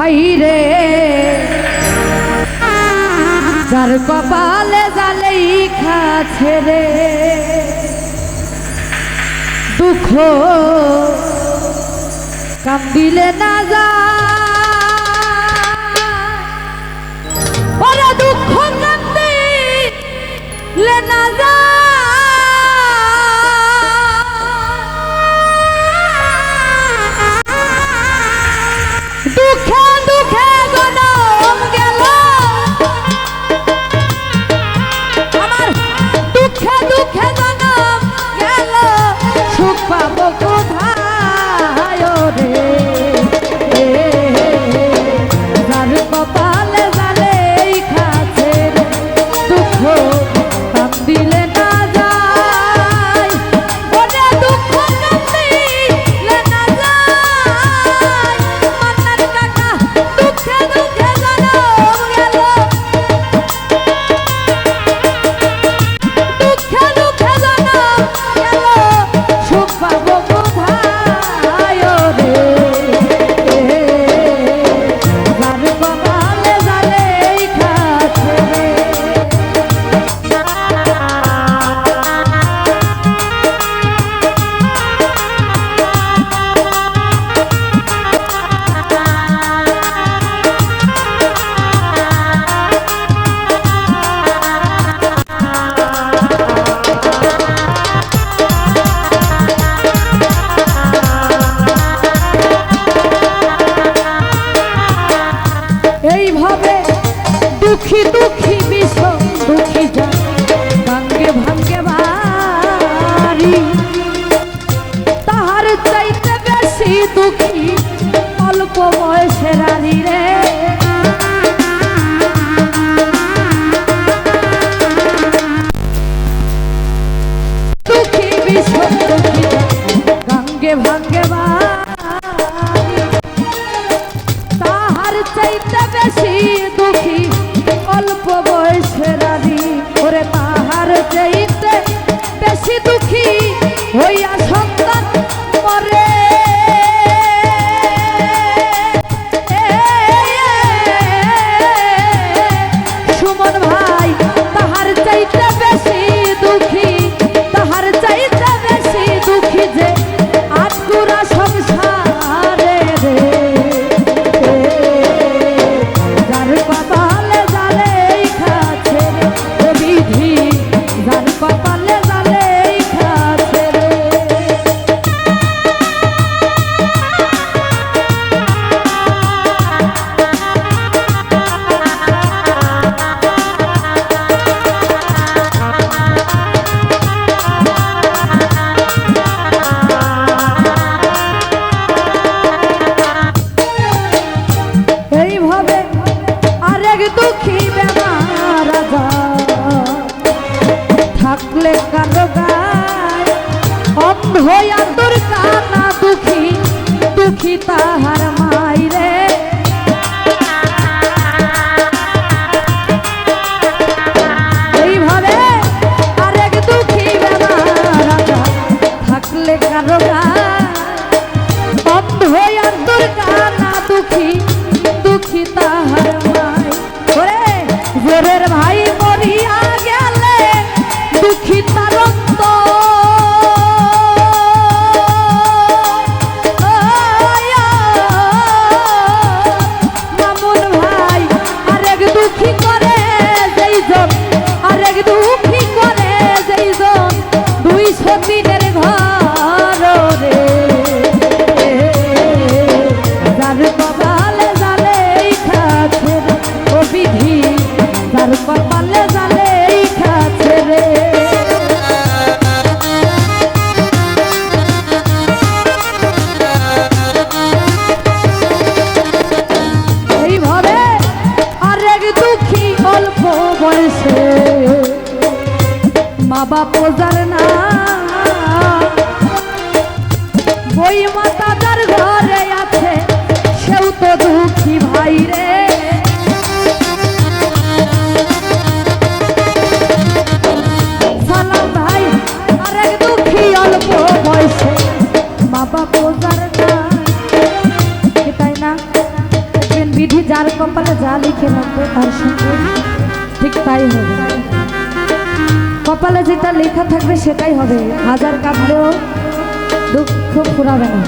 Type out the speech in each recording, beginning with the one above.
ভাই রে। যার কপালে জালেই খাছে রে। দুঃখ কান্দিলে না যা ভাঙ্গে ভাঙ্গে তাহার চাইতে বেশি দুঃখী অল্প বয়সে রাধি ওরে তাহার চাইতে বেশি সুখী অল্প বয়সে মা বাপ যার না। বই মাতা যার ঘরে আছে, সেও তো দুঃখী ভাই রে। সালাম ভাই, আরেক দুঃখী তাই না? বিধি যার কপালে যা লিখে রাখবে, তার সঙ্গে ঠিক তাই হবে। কপালে যেটা লেখা থাকবে সেটাই হবে। হাজার কাঁদলেও দুঃখ ফুরাবে না।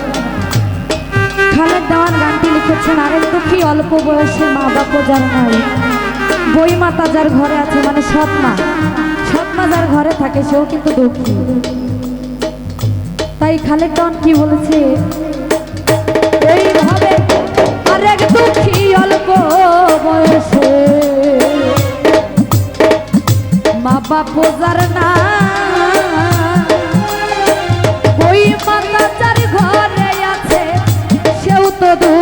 খালেদ দেওয়ান গানটি লিখেছেন আরেক দুঃখী, অল্প বয়সে মা বাপ যার নাই। বই মাতা যার ঘরে আছে মানে সৎ মা সৎ মা যার ঘরে থাকে, সেও কিন্তু দুঃখী। তাই খালেদ দেওয়ান কি বলেছে? এইভাবে আরেক দুঃখী, অল্প বয়সে মা বাপ যার না। ওই মাতা যার ঘরে আছে সেও তো দুঃখী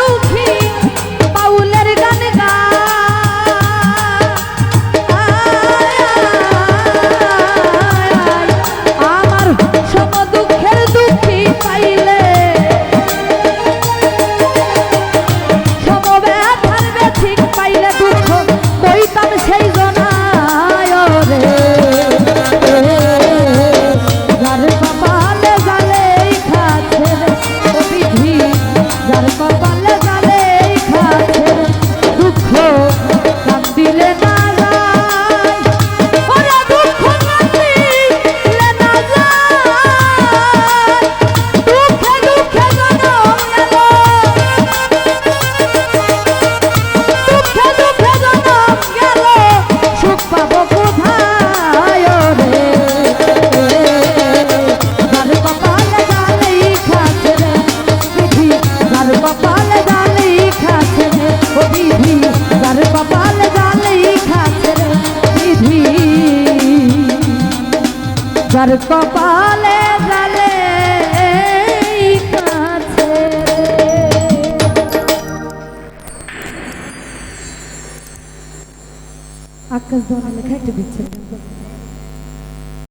যার কপালে জালে আকাশ দেওয়া লেখা একটা